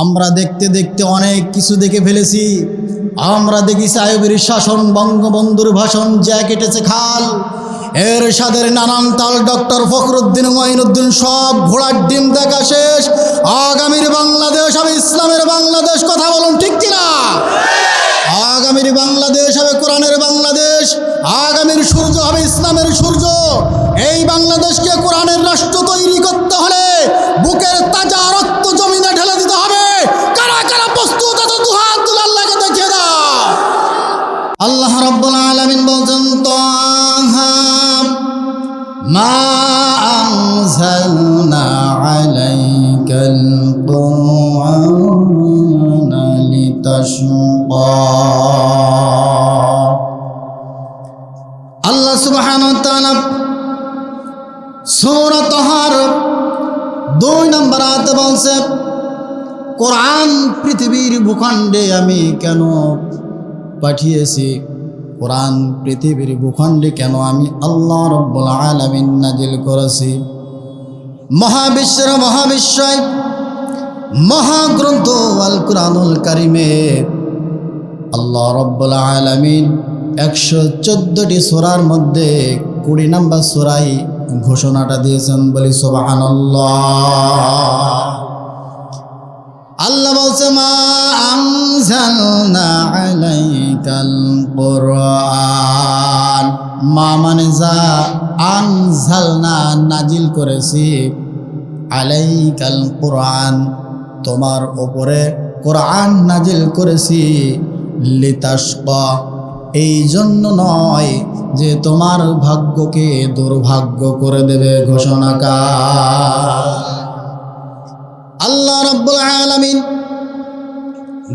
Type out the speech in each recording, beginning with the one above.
আমরা দেখতে দেখতে অনেক কিছু দেখে ফেলেছি। আমরা দেখি সাহেবের শাসন, বঙ্গবন্ধুর ভাষণ, যা কেটেছে খাল। এর সাদের নানান তাল, ডক্টর ফখরুদ্দিন, মঈনুদ্দিন, সব ঘোড়ার ডিম দেখা শেষ। আগামীর বাংলাদেশ হবে ইসলামের বাংলাদেশ, কথা বলুন ঠিক কিনা আগামীর বাংলাদেশ হবে কোরআনের বাংলাদেশ। আগামীর সূর্য হবে ইসলামের সূর্য। এই বাংলাদেশকে ভূখণ্ডে আমি কেন পাঠিয়েছি? কোরআন পৃথিবীর ভূখণ্ডে কেন আমি আল্লাহ রব্বুল আলামিন নাজিল করেছি? মহাবিশ্বের মহাবিশ্বয় মহাগ্রন্থ আল কুরআনুল কারিমে আল্লাহ রব্বুল আলামিন একশো চোদ্দটি সোরার মধ্যে কুড়ি নাম্বার সোরাই ঘোষণাটা দিয়েছেন বলি সুবহানাল্লাহ। আল্লাহ বলছে, মা আনজালনা আলাইকাল কোরআন। মা মানে যা আনজালনা, নাজিল করেছি আলাইকাল কোরআন। তোমার ওপরে কোরআন নাজিল করেছি লিতাশকা। এই জন্য নয় যে তোমার ভাগ্যকে দুর্ভাগ্য করে দেবে ঘোষণাকার আল্লাহ রব্বুল আলমিন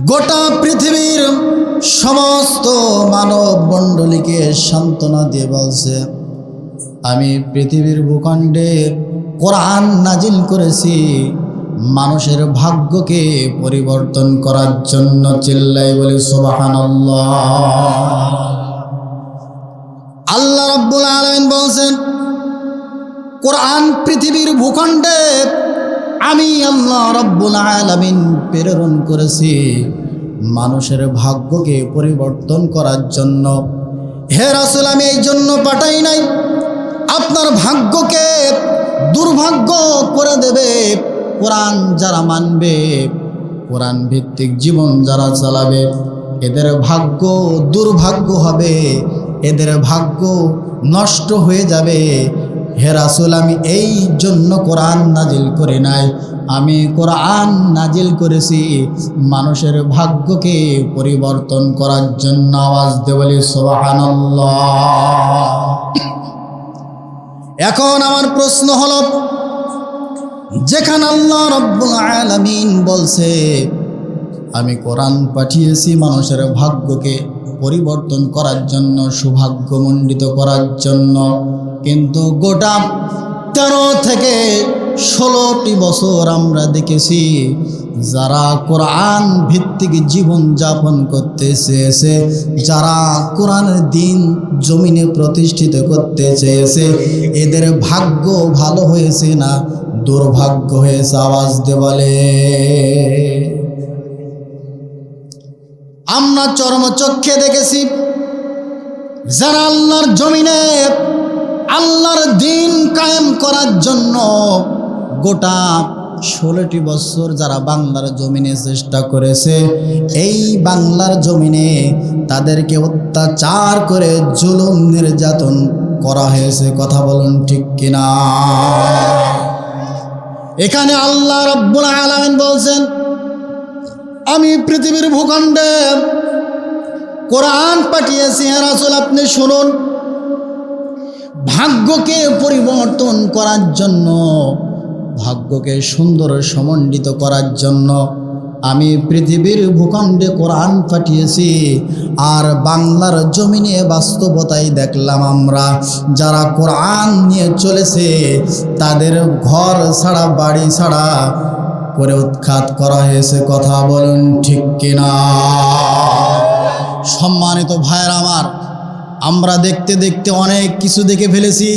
গোটা পৃথিবীর সমস্ত মানব মণ্ডলীকে সান্ত্বনা দিয়ে বলছে, আমি পৃথিবীর ভূখণ্ডে কোরআন নাজিল করেছি মানুষের ভাগ্যকে পরিবর্তন করার জন্য চিল্লাই বলি সুবহানাল্লাহ। আল্লাহ রব্বুল আলামিন বলছেন, কোরআন পৃথিবীর ভূখণ্ডে আমি আল্লাহ রব্বুল আলামিন প্রেরণ করেছি মানুষের ভাগ্যকে পরিবর্তন করার জন্য। হে রাসূল, আমি এই জন্য পাঠাই নাই। আপনার ভাগ্যকে দুর্ভাগ্য করে দেবে। কোরআন যারা মানবে, কোরআন ভিত্তিক জীবন যারা চালাবে, এদের ভাগ্য দুর্ভাগ্য হবে। এদের ভাগ্য নষ্ট হয়ে যাবে। হে রাসুল, আমি এই জন্য কোরআন নাজিল করি নাই। আমি কোরআন নাজিল করেছি মানুষের ভাগ্যকে পরিবর্তন করার জন্য আওয়াজ দেবলি সোহানাল্লাহ এখন আমার প্রশ্ন হলো, যেখানে আল্লাহ রব্বুল বলছে, আমি কোরআন পাঠিয়েছি মানুষের ভাগ্যকে পরিবর্তন করার জন্য সৌভাগ্যমণ্ডিত করার জন্য। কিন্তু গোটা তেরো থেকে ষোলোটি বছর আমরা দেখেছি, যারা কোরআন ভিত্তিক জীবন যাপন করতে চেয়েছে, যারা কোরআনের দিন জমিনে প্রতিষ্ঠিত করতে চেয়েছে, এদের ভাগ্য ভালো হয়েছে না দুর্ভাগ্য হয়েছে? আওয়াজ দেওয়ালে আমরা চর্মচক্ষে দেখেছি। যারা আল্লাহর জমিনে আল্লাহর দিন কায়েম করার জন্য গোটা ষোলোটি বছর যারা বাংলার জমিনে চেষ্টা করেছে, এই বাংলার জমিনে তাদেরকে অত্যাচার করে জুলুম নির্যাতন করা হয়েছে, কথা বলুন ঠিক কিনা? এখানে আল্লাহ রব্বুল আলামিন বলছেন আমি পৃথিবীর ভূখণ্ডে কোরআন পাঠিয়েছি হ্যাঁ রাসূল, আপনি শুনুন। ভাগ্যকে পরিবর্তন করার জন্য, ভাগ্যকে সুন্দর সমন্বিত করার জন্য আমি পৃথিবীর ভূখণ্ডে কোরআন পাঠিয়েছি, আর বাংলার জমিনে বাস্তবতাই দেখলাম আমরা, যারা কোরআন নিয়ে চলেছে, তাদের ঘর ছাড়া, বাড়ি ছাড়া করে উৎখাত করা হয়েছে, কথা বলুন ঠিক কিনা? সম্মানিত ভাইয়ের আমার, আমরা দেখতে দেখতে অনেক কিছু দেখে ফেলেছি।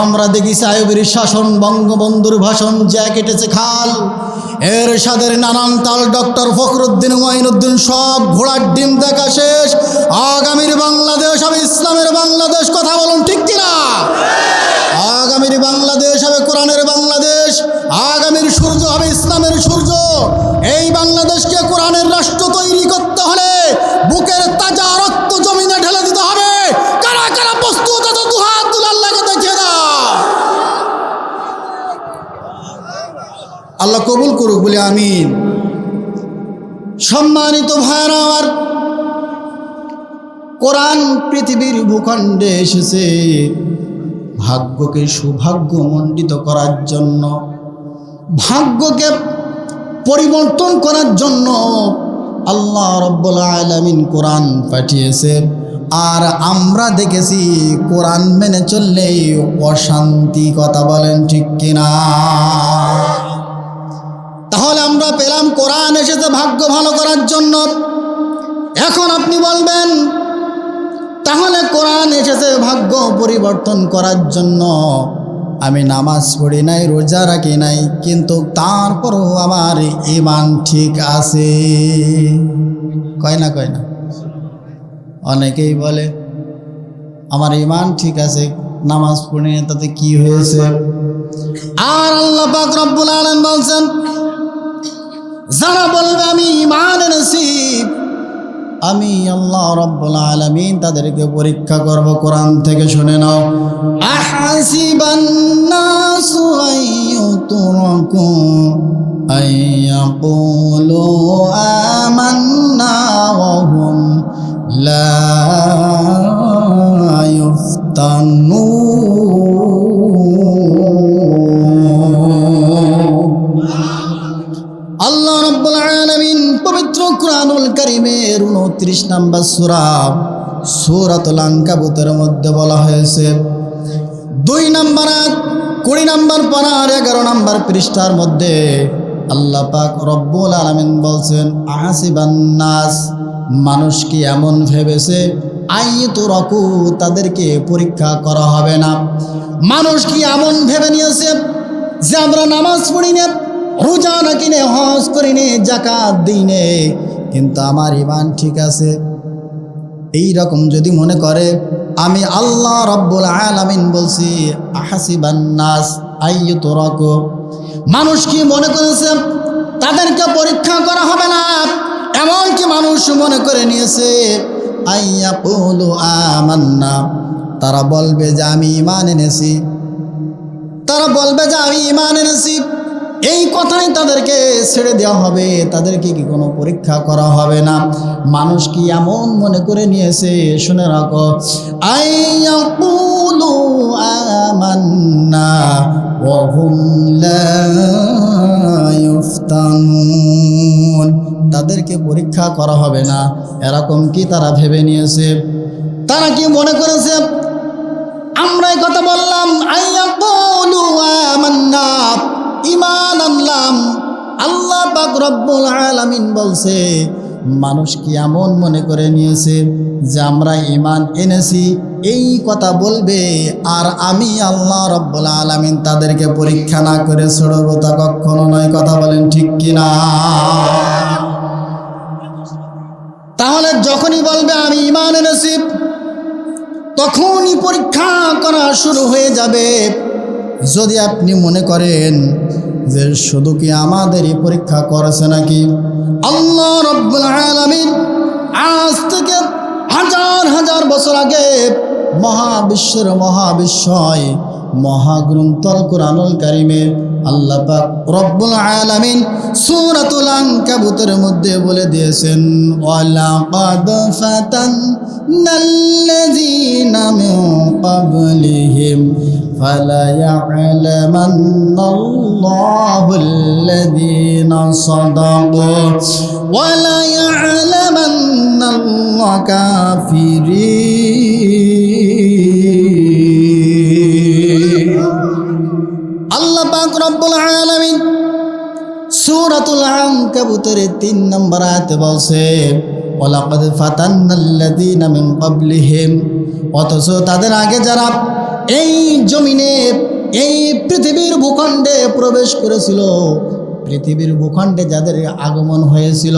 আমরা দেখি সাহেবের শাসন, বঙ্গবন্ধুর ভাষণ, যা কেটেছে খাল। এর সাদের নানান তাল, ডক্টর ফখরুদ্দিন ওয়াইনুদ্দিন সব ঘোড়ার ডিম দেখা শেষ। আগামীর বাংলাদেশ, আমি ইসলামের বাংলাদেশ, কথা বলুন ঠিক আল্লাহ কবুল করুক, বলে আমিন। সম্মানিত ভাইরা আমার কোরআন পৃথিবীর ভূখণ্ডে এসেছে। ভাগ্যকে সৌভাগ্যমণ্ডিত করার জন্য, ভাগ্যকে পরিবর্তন করার জন্য আল্লাহ রব্বুল আলমিন কোরআন পাঠিয়েছে। আর আমরা দেখেছি, কোরআন মেনে চললেই অশান্তি কথা বলেন ঠিক কিনা? তাহলে আমরা পেলাম কোরআন এসেছে ভাগ্য ভালো করার জন্য। এখন আপনি বলবেন, তাহলে কোরআন এসেছে ভাগ্য পরিবর্তন করার জন্য। আমি নামাজ পড়ি নাই, রোজা রাখি নাই, কিন্তু তারপরও আমার ইমান ঠিক আছে। কয় না কয় না? অনেকেই বলে, আমার ইমান ঠিক আছে নামাজ পড়ি, তাতে কি হয়েছে? আর আল্লাহ পাক রব্বুল আলামিন বলছেন, যারা বলবে আমি ইমান এনেছি, আমি আল্লাহ রব্বুল আলামিন তাদেরকে পরীক্ষা করব, কোরআন থেকে শুনে নাও। আহাসিবান নাসু আইয়ুতরাকু আইয়াকুলু আমান্না ওয়া হুম লা আল্লাহ রব্বুল আলামিন পবিত্র কুরআনুল কারীমের 29 নম্বর সূরা, সূরাতুল আনকাবুতের মধ্যে বলা হয়েছে, দুই নম্বর আয়াত, কুড়ি নম্বর পারার এগারো নম্বর পৃষ্ঠার মধ্যে আল্লাহ পাক রব্বুল আলামিন বলছেন, আহাসিবান নাস, মানুষ কি এমন ভেবেছে আইতু রকু তাদেরকে পরীক্ষা করা হবে না। মানুষ কি এমন ভেবে নিয়েছে যে আমরা নামাজ পড়ি না, রোজা না কিনে হজ করি নে জাকাত দিই নে, কিন্তু আমার ইমান ঠিক আছে। এই রকম যদি মনে করে, আমি আল্লাহ রব্বুল আলামিন বলছি, আহাসিবান নাস তো রক মানুষ কি মনে করেছে, তাদেরকে পরীক্ষা করা হবে না? এমনকি মানুষ মনে করে নিয়েছে, আইয়া পুলু আমান্না। তারা বলবে যে আমি ইমান এনেছি। তারা বলবে যে আমি ইমান এনেছি। এই কথাই তাদেরকে ছেড়ে দেওয়া হবে, তাদেরকে কি কোনো পরীক্ষা করা হবে না? মানুষ কি এমন মনে করে নিয়েছে? শুনে রাখো। আইয়াকুলু আমান্না তাদেরকে পরীক্ষা করা হবে না। এরকম কি তারা ভেবে নিয়েছে? তারা কি মনে করেছে? আমরা কথা বললাম। আইয়াকুলু আমান্না। ইমান আনলাম। আল্লাহ পাক রব্বুল আলামিন বলছে, মানুষ কি এমন মনে করে নিয়েছে যে আমরা ইমান এনেছি, এই কথা বলবে আর আমি আল্লাহ রব্বুল আলামিন তাদেরকে পরীক্ষা না করে ছড়ব তা কখনো নয়। কথা বলেন ঠিক কিনা? তাহলে যখনই বলবে, আমি ইমান এনেছি, তখনই পরীক্ষা করা শুরু হয়ে যাবে। যদি আপনি মনে করেন যে শুধু কি আমাদেরই পরীক্ষা করেছে নাকি? আল্লাহ রব্বুল আলামিন আজ থেকে হাজার হাজার বছর আগে মহাবিশ্বের মহাবিশ্বয় মহাগ্রন্থল কোরআনুল কারিমে আল্লাহ পাক রব্বুল আলামিন সূরাতুল আনকাবুতের মধ্যে বলে দিয়েছেন, ওয়ালাকাদ ফাতান্নাল্লাযীনা মিন ক্বাবলিহিম ফালায়া'লামান্নাল্লাহুল্লাযীনা সাদাকু ওয়ালায়া'লামান্নাল-কাফিরিন আল্লাহ পাক রব্বুল আলামিন সূরাতুল আনকাবুতের 3 নম্বর আয়াতে বলছে, ওয়ালাকাদ ফাতান্নাল্লাযীনা মিন ক্বাবলিহিম অথচ তাদের আগে যারা এই জমিনে, এই পৃথিবীর ভূখণ্ডে প্রবেশ করেছিল। পৃথিবীর ভূখণ্ডে যাদের আগমন হয়েছিল,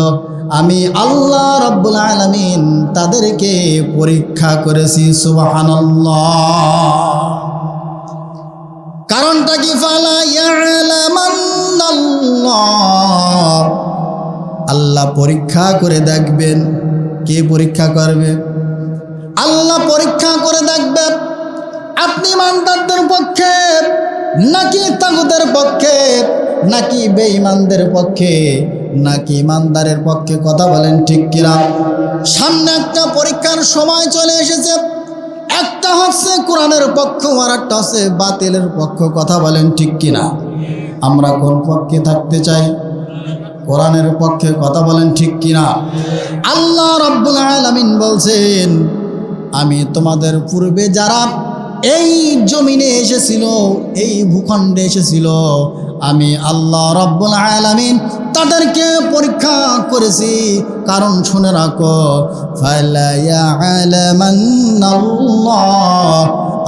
আমি আল্লাহ রব্বুল আলমিন তাদেরকে পরীক্ষা করেছি, সুবহানাল্লাহ। কারণটা কি? আল্লাহ পরীক্ষা করে দেখবেন। কে পরীক্ষা করবে? আল্লাহ পরীক্ষা করে দেখবে আপনি ইমানদারদের পক্ষে, নাকি তাগুদের পক্ষে, নাকি বেঈমানদের পক্ষে, নাকি ইমানদারের পক্ষে কথা বলেন ঠিক কিনা? সামনে একটা পরীক্ষার সময় চলে এসেছে। একটা হচ্ছে কোরআনের পক্ষ, আর একটা হচ্ছে বাতিলের পক্ষ, কথা বলেন ঠিক কিনা? আমরা কোন পক্ষে থাকতে চাই? কোরআনের পক্ষে কথা বলেন ঠিক কিনা? আল্লাহ রব্বুল আলামিন বলছেন, আমি তোমাদের পূর্বে যারা এই জমিনে এসেছিল, এই ভূখণ্ডে এসেছিল। আমি আল্লাহ রব্বুল আলামিন তাদেরকে পরীক্ষা করেছি। কারণ শুনে রাখো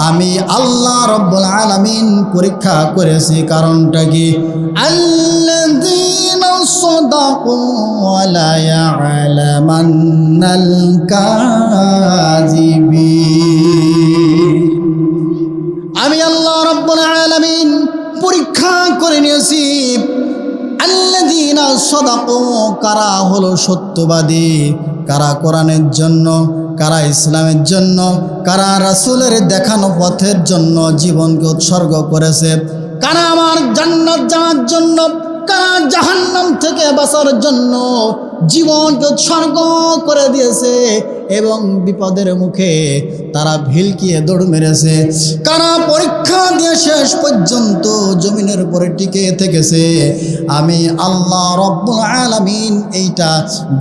আমি আল্লাহ রব্বুল আলামিন পরীক্ষা করেছি। কারণটা কি? আল্লাযীনা পরীক্ষা করে নিয়েছি। আল্লাযীনা সাদাকু, কারা হলো সত্যবাদী? কারা কোরআনের জন্য, কারা ইসলামের জন্য, কারা রাসুলের দেখানো পথের জন্য জীবনকে উৎসর্গ করেছে? কারা আমার জান্নাত যাওয়ার জন্য, কারা জাহান্নাম থেকে বাঁচার জন্য জীবনকে উৎসর্গ করে দিয়েছে? এবং বিপদের মুখে তারা ভিলকিয়ে দৌড় মেরেছে। কারা পরীক্ষা দিয়ে শেষ পর্যন্ত জমিনের উপরে টিকে থেকেছে? আমি আল্লাহ রব্বুল আলামিন এইটা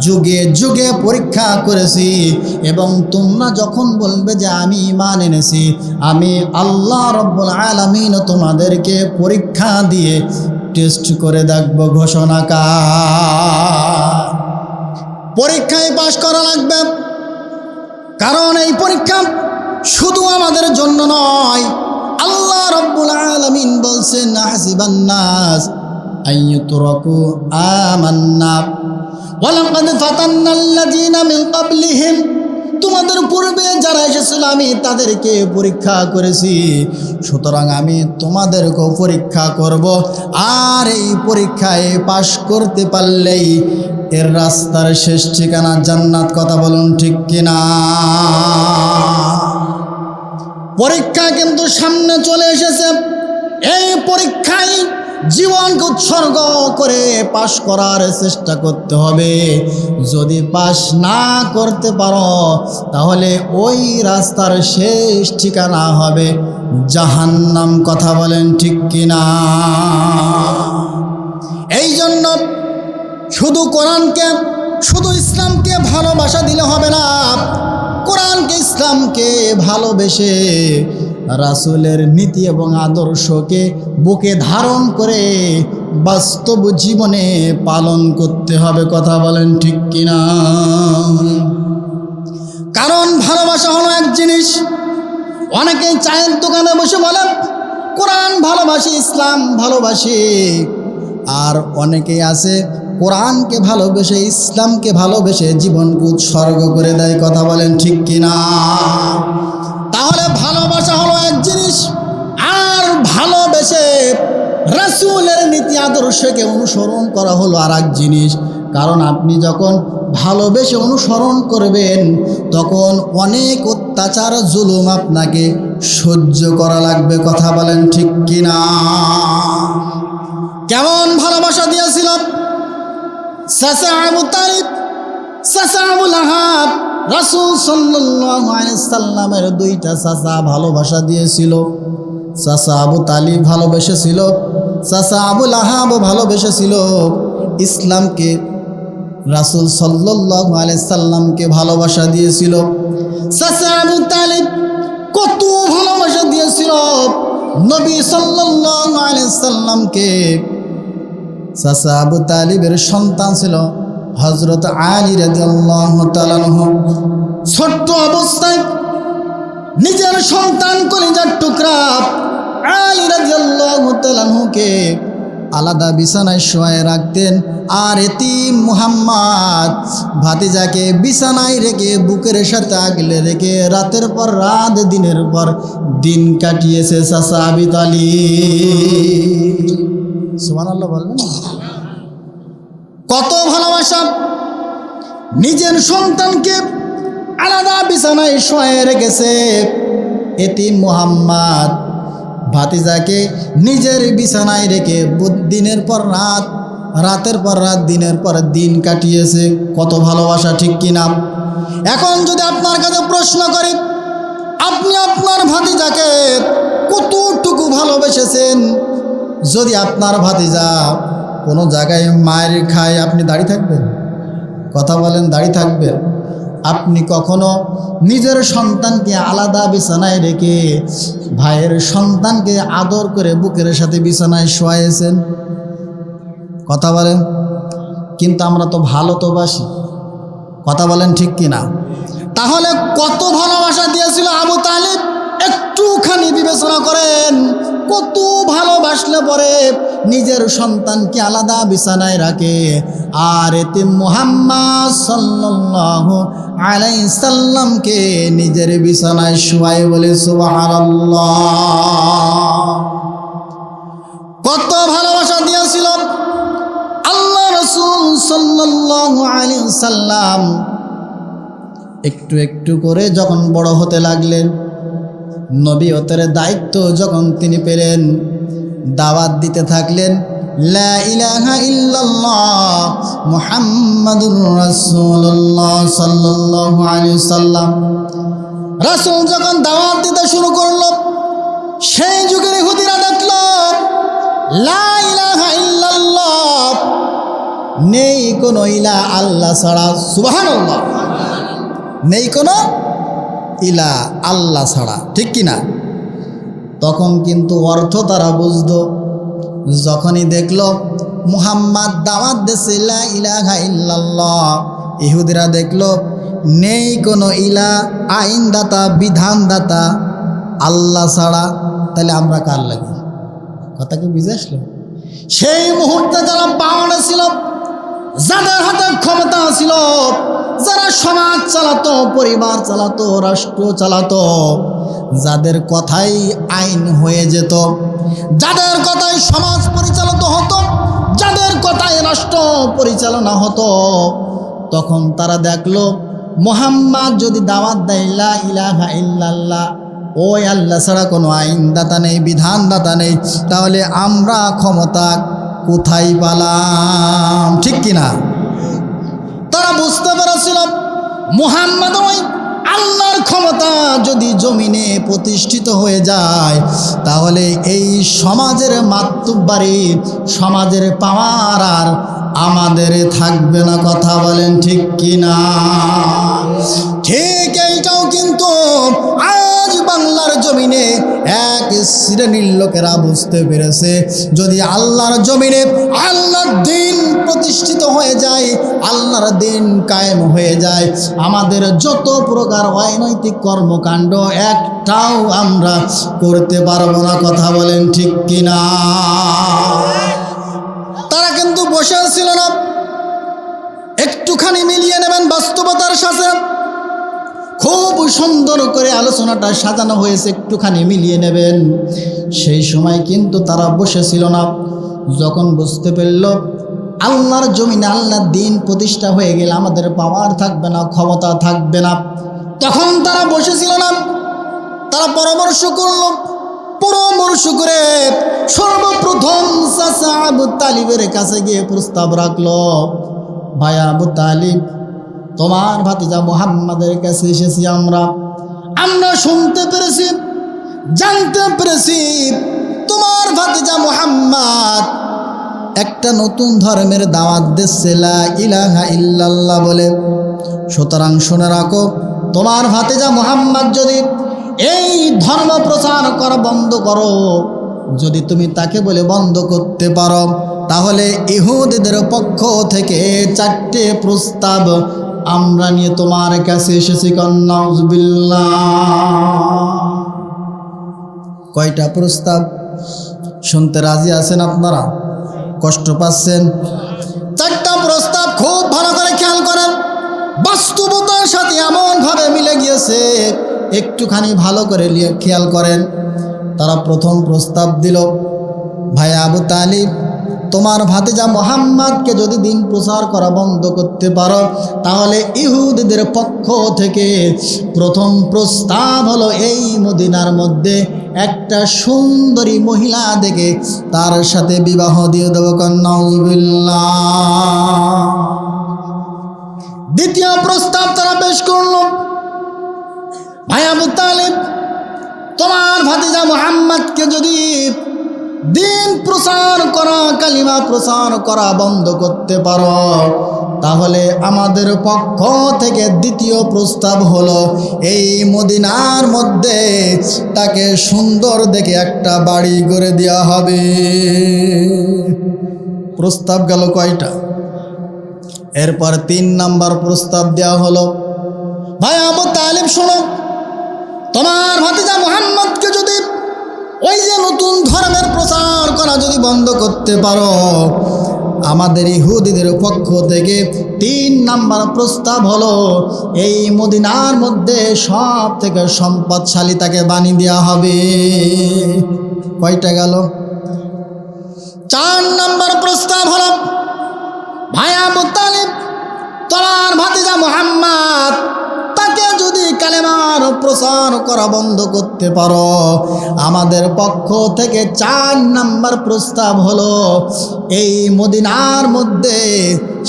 যুগে যুগে পরীক্ষা করেছি এবং তোমরা যখন বলবে যে আমি ইমান এনেছি, আমি আল্লাহ রব্বুল আলামিন তোমাদেরকে পরীক্ষা দিয়ে টেস্ট করে দেখব ঘোষণা কা পরীক্ষায় পাশ করা লাগবে। কারণ এই পরীক্ষা শুধু আমাদের জন্য নয়। আল্লাহ রব্বুল আলামিন বলছেন নাস আইয়ুতরাকু আমান্না। ওয়ালাকাদ ফাতান্নাল্লাযীনা মিন ক্বাবলিহিম তোমাদের পূর্বে যারা এসেছিল, আমি তাদেরকে পরীক্ষা করেছি। সুতরাং আমি তোমাদেরকেও পরীক্ষা করব। আর এই পরীক্ষায় পাশ করতে পারলেই এর রাস্তার শেষ ঠিকানা জান্নাত কথা বলুন ঠিক কিনা? পরীক্ষা কিন্তু সামনে চলে এসেছে। এই পরীক্ষায় জীবনকে উৎসর্গ করে পাশ করার চেষ্টা করতে হবে। যদি পাশ না করতে পারো, তাহলে ওই রাস্তার শেষ ঠিকানা হবে জাহান্নাম। কথা বলেন ঠিক কিনা? এই জন্য শুধু কোরআনকে, শুধু ইসলামকে ভালোবাসা দিলে হবে না, কোরআনকে, ইসলামকে ভালোবেসে রাসূলের নীতি এবং আদর্শকে বুকে ধারণ করে বাস্তব জীবনে পালন করতে হবে, কথা বলেন ঠিক কিনা? কারণ ভালোবাসা হলো এক জিনিস। অনেকেই চায়ের দোকানে বসে বলে কোরআন ভালোবাসি ইসলাম ভালোবাসি। আর অনেকেই আছে, কোরআনকে ভালোবেসে, ইসলামকে ভালোবেসে জীবনকে উৎসর্গ করে দেয়, কথা বলেন ঠিক কিনা? তাহলে ভালোবাসা হলো এক জিনিস, আর ভালোবেসে রাসূলের নীতি আদর্শকে অনুসরণ করা হলো আর এক জিনিস। কারণ আপনি যখন ভালোবেসে অনুসরণ করবেন, তখন অনেক অত্যাচার, জুলুম আপনাকে সহ্য করা লাগবে, কথা বলেন ঠিক কিনা? কেমন ভালোবাসা দিয়েছিল চাচা আবু আহাব রাসুল সাল্লামের দুইটা চাচা ভালোবাসা দিয়েছিল। চাচা আবু তালিব ভালোবেসেছিল চাচা আবুল ভালোবেসেছিল। ইসলামকে রাসুল সাল্লাহ সাল্লামকে ভালোবাসা দিয়েছিল। চাচা আবু তালিব কত ভালোবাসা দিয়েছিল। নবী সাল্লাহ সাল্লামকে চাচা আবু তালিবের সন্তান ছিল। হজরত আলী রাজি আল্লাহ ছোট্ট অবস্থায় নিজের সন্তান কলিজার টুকরা আলী তাআলাহুকে আলাদা বিছানায় শোয়ায় রাখতেন। আর এতিম মুহাম্মদ ভাতিজাকে বিছানায় রেখে বুকের সাথে আগলে রেখে রাতের পর রাত, দিনের পর দিন কাটিয়েছে চাচা আবিদ আলী। সুবহানাল্লাহ বলবেন? কত ভালোবাসা? নিজের সন্তানকে আলাদা বিছানায় শোয়ে রেখেছে এতিম মুহাম্মদ। ভাতিজাকে নিজের বিছানায় রেখে দিনের পর রাত, রাতের পর রাত, দিনের পর দিন কাটিয়েছে। কত ভালোবাসা, ঠিক কিনা? এখন যদি আপনার কাছে প্রশ্ন করি, আপনি আপনার ভাতিজাকে কতটুকু ভালোবেসেছেন? যদি আপনার ভাতিজা কোনো জায়গায় মায়ের খায় আপনি দাঁড়িয়ে থাকবেন? কথা বলেন, দাঁড়িয়ে থাকবেন। আপনি কখনো নিজের সন্তানকে আলাদা বিছানায় রেখে ভাইয়ের সন্তানকে আদর করে বুকের সাথে বিছানায় শোয়াইয়েছেন কথা বলেন, কিন্তু আমরা তো ভালো তো বাসি। কথা বলেন ঠিক কিনা? তাহলে কত ভালোবাসা দিয়েছিল আবু তালিব? একটুখানি বিবেচনা করেন। কত ভালোবাসলে পরে নিজের সন্তানকে আলাদা বিছানায় রাখে। আর এতে মোহাম্মদ সাল্লাল্লাহু আলাই সাল্লামকে নিজের বিছানায় শুয়াই বলে কত ভালোবাসা দিয়েছিল আল্লাহ রসুল সাল্লাল্লাহু আলাইহি সাল্লাম একটু একটু করে যখন বড় হতে লাগলেন নবীয়তের দায়িত্ব যখন তিনি পেলেন, দাওয়াত দিতে থাকলেন, লা ইলাহা যখন দাওয়াত দিতে শুরু করল, সেই যুগের ইহুদিরা দেখল, লা ইলাহা নেই কোনো ইলা আল্লাহ ছাড়া, সুবহানাল্লাহ, নেই কোনো ইলা আল্লাহ ছাড়া, ঠিক কি না তখন কিন্তু অর্থ তারা বুঝত। যখনই দেখল মুহাম্মদ দাওয়াত দেশে লা ইলাহা ইল্লাল্লাহ ইহুদিরা দেখল, নেই কোনো ইলা আইনদাতা, বিধানদাতা, আল্লাহ ছাড়া তাহলে আমরা কার লাগি? কথা কি বুঝে আসলো? সেই মুহূর্তে যারা পাওয়ানো ছিল, যাদের হাতে ক্ষমতা ছিল যারা সমাজ চালাতো, পরিবার চালাতো, রাষ্ট্র চালাতো, যাদের কথাই আইন হয়ে যেত, যাদের কথাই সমাজ পরিচালিত হতো, যাদের কথাই রাষ্ট্র পরিচালনা হতো, তখন তারা দেখল, মোহাম্মদ যদি দাওয়াত দেয়, লা ইলাহা ইল্লাল্লাহ, ওই আল্লাহ ছাড়া কোনো আইনদাতা নেই, বিধানদাতা নেই, তাহলে আমরা ক্ষমতা কোথায় পালাম? ঠিক কিনা? তারা বুঝতে পেরেছিল মুহাম্মদ ওই আল্লাহর ক্ষমতা যদি জমিনে প্রতিষ্ঠিত হয়ে যায়, তাহলে এই সমাজের মাতুব্বারি, সমাজের পাওয়ার আর আমাদের থাকবে না, কথা বলেন ঠিক কিনা? ঠিক এইটাও কিন্তু আজ বাংলার জমিনে এক শ্রেণির লোকেরা বুঝতে পেরেছে, যদি আল্লাহর জমিনে আল্লাহর দিন প্রতিষ্ঠিত হয়ে যায় আল্লাহর দিন কায়েম হয়ে যায়। আমাদের যত প্রকার অনৈতিক কর্মকাণ্ড, একটাও আমরা করতে পারব না, কথা বলেন ঠিক কিনা? তারা কিন্তু বসে ছিল না। একটুখানি মিলিয়ে নেবেন বাস্তবতার সাথে। খুব সুন্দর করে আলোচনাটা সাজানো হয়েছে, একটুখানি মিলিয়ে নেবেন। সেই সময় কিন্তু তারা বসেছিল না। যখন বুঝতে পারল আল্লাহর জমিনে আল্লাহর দিন প্রতিষ্ঠা হয়ে গেলে আমাদের পাওয়ার থাকবে না, ক্ষমতা থাকবে না। তখন তারা বসেছিল না। তারা পরামর্শ করল, পরামর্শ করে সর্বপ্রথম তালিবের কাছে গিয়ে প্রস্তাব রাখল, ভাই আবু তালিব, তোমার ভাতিজা মোহাম্মদের কাছে এসেছি আমরা। আমরা শুনতে পেরেছি, জানতে পেরেছি, তোমার ভাতিজা মোহাম্মদ একটা নতুন ধর্মের দাওয়াত দিচ্ছে ইলাহা ইল্লাল্লাহ বলে। সুতরাং শুনে রাখো, তোমার ভাতিজা মোহাম্মদ যদি এই ধর্ম প্রচার করা, বন্ধ করো। যদি তুমি তাকে বলে বন্ধ করতে পারো, তাহলে ইহুদিদের পক্ষ থেকে চারটে প্রস্তাব আমরা নিয়ে তোমার কাছে এসেছি, কন্নাউজবিল্লাহ। কয়টা প্রস্তাব? শুনতে রাজি আছেন আপনারা? কষ্ট পাচ্ছেন। চারটা প্রস্তাব খুব ভালো করে খেয়াল করেন। বাস্তবতার সাথে এমনভাবে মিলে গিয়েছে, একটুখানি ভালো করে খেয়াল করেন। তারা প্রথম প্রস্তাব দিল, ভাই আবু তালিব, তোমার ভাতিজা মোহাম্মদকে যদি দিন প্রচার করা বন্ধ করতে পারো, তাহলে ইহুদিদের পক্ষ থেকে প্রথম প্রস্তাব হলো এই মদিনার মধ্যে একটা সুন্দরী মহিলা দেখে তার সাথে বিবাহ দিয়ে দেব কন্যা দ্বিতীয় প্রস্তাব তারা পেশ করল। ভাই আবু তোমার ভাতিজা মোহাম্মদকে যদি দিন প্রচার করা, কালিমা প্রচার করা বন্ধ করতে পারো। তাহলে আমাদের পক্ষ থেকে দ্বিতীয় প্রস্তাব হলো, এই মদিনার মধ্যে তাকে সুন্দর দেখে একটা বাড়ি করে দেওয়া হবে। প্রস্তাব গেল কয়টা? এরপর তিন নাম্বার প্রস্তাব দেওয়া হলো, ভাই আবু তালিব, শোনো, তোমার ভাতিজা মোহাম্মদকে যদি ওই যে নতুন ধর্মের প্রচার করা যদি বন্ধ করতে পারো, আমাদের ইহুদিদের পক্ষ থেকে তিন নাম্বার প্রস্তাব হলো, এই মদিনার মধ্যে সব থেকে সম্পদশালী তাকে বানিয়ে দেওয়া হবে। কয়টা গেল? চার নাম্বার প্রস্তাব হলো ভাই আবু তালিব তোমার ভাতিজা মোহাম্মদ কালেমার প্রচার করা বন্ধ করতে পারো। আমাদের পক্ষ থেকে চার নাম্বার প্রস্তাব হলো, এই মদিনার মধ্যে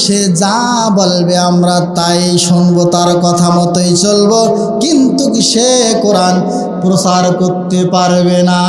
সে যা বলবে আমরা তাই শুনব, তার কথা মতোই চলবো। কিন্তু সে কোরআন প্রচার করতে পারবে না?